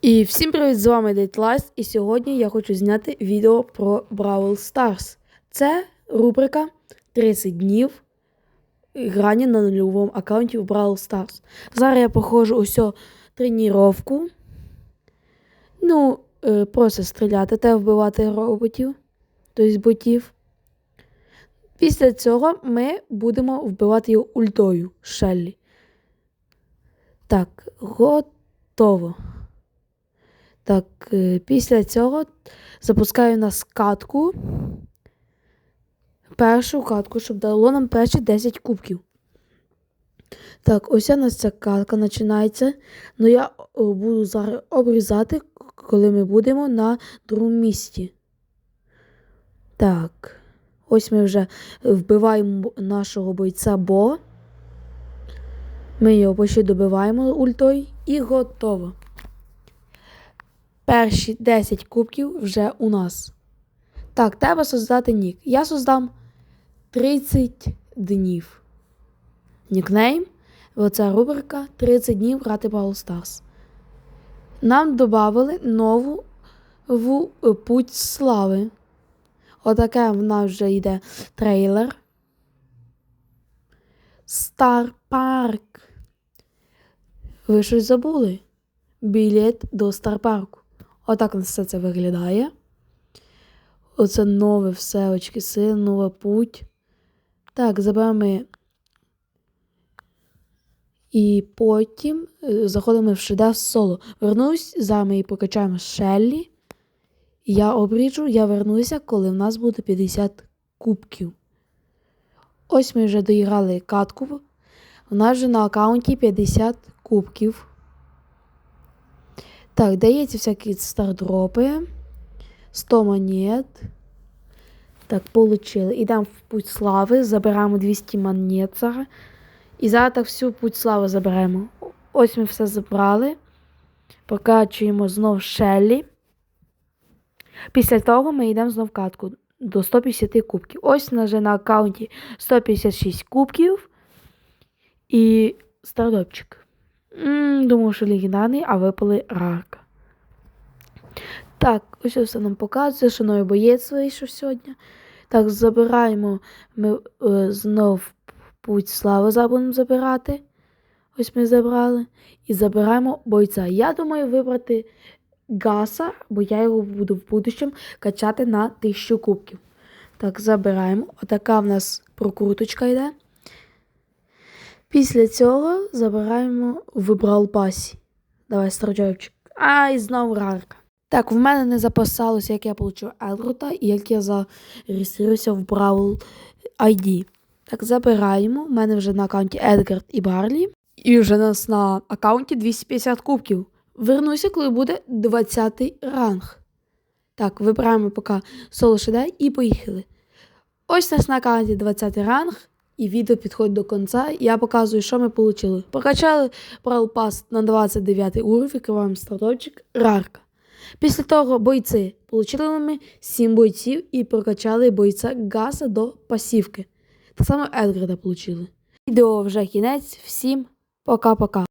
І всім привіт! З вами Дейтлайс, і сьогодні я хочу зняти відео про Бравл Stars. Це рубрика 30 днів грані на нульовому аккаунті в Бравл Stars. Зараз я проходжу усю тренування. Ну, е, просто стріляти та вбивати роботів, тобто ботів. Після цього ми будемо вбивати його ультою Шеллі. Так, готово. Так, е, після цього запускаю нас катку. Першу катку, щоб дало нам перші 10 кубків. Так, ось у нас ця катка починається. Ну я буду зараз обрізати, коли ми будемо на другому місці. Так, ось ми вже вбиваємо нашого бойця Бо. Ми його почти добиваємо ультою і готово. Перші 10 кубків вже у нас. Так, треба создати нік. Я создам 30 днів. Нікнейм. Оця рубрика 30 днів грати Brawl Stars. Нам додали нову в путь слави. Отаке в нас вже йде трейлер. Стар Парк. Ви щось забули? Білет до Старпарку. Отак все це виглядає. Оце нове все, очки сил, нова путь. Так, заберемо. І потім е, заходимо в шедевр соло. Вернусь, зараз ми її покачаємо Шеллі. Я обріджу, я вернуся, коли в нас буде 50 кубків. Ось ми вже доіграли катку. У нас вже на аккаунті 50 кубків. Так, дається всякі стардропи. 100 монет. Так, получили. Ідемо в путь слави, забираємо 200 монет. І зараз так всю путь слави заберемо. Ось ми все забрали. Прокачуємо знов Шеллі. Після того ми йдемо знов в катку до 150 кубків. Ось вже на аккаунті 156 кубків і стардопчик. Думав, що легендарний, а випали рарка. Так, ось все нам показує, що новий боєць вийшов сьогодні. Так, забираємо ми е, знов путь слави зараз будемо забирати. Ось ми забрали. І забираємо бойця. Я думаю вибрати Гаса, бо я його буду в будущем качати на 1000 кубків. Так, забираємо. Отака в нас прокруточка йде. Після цього забираємо в Брал пасі. Давай, строджовчик. А, і знову рарка. Так, в мене не записалося, як я получив Елрута і як я зареєструюся в Бравл ID. Так, забираємо. У мене вже на аккаунті Едгард і Барлі. І вже нас на аккаунті 250 кубків. Вернуся, коли буде 20 ранг. Так, вибираємо поки соло шедай і поїхали. Ось нас на аккаунті 20 ранг. І відео підходить до кінця. Я показую, що ми отримали. Прокачали Pass на 29 уровень, відкриваємо стартовчик Рарка. Після того бойці. Получили ми 7 бойців і прокачали бойця Гаса до пасівки. Так само Едгарда получили. Відео вже кінець. Всім пока-пока.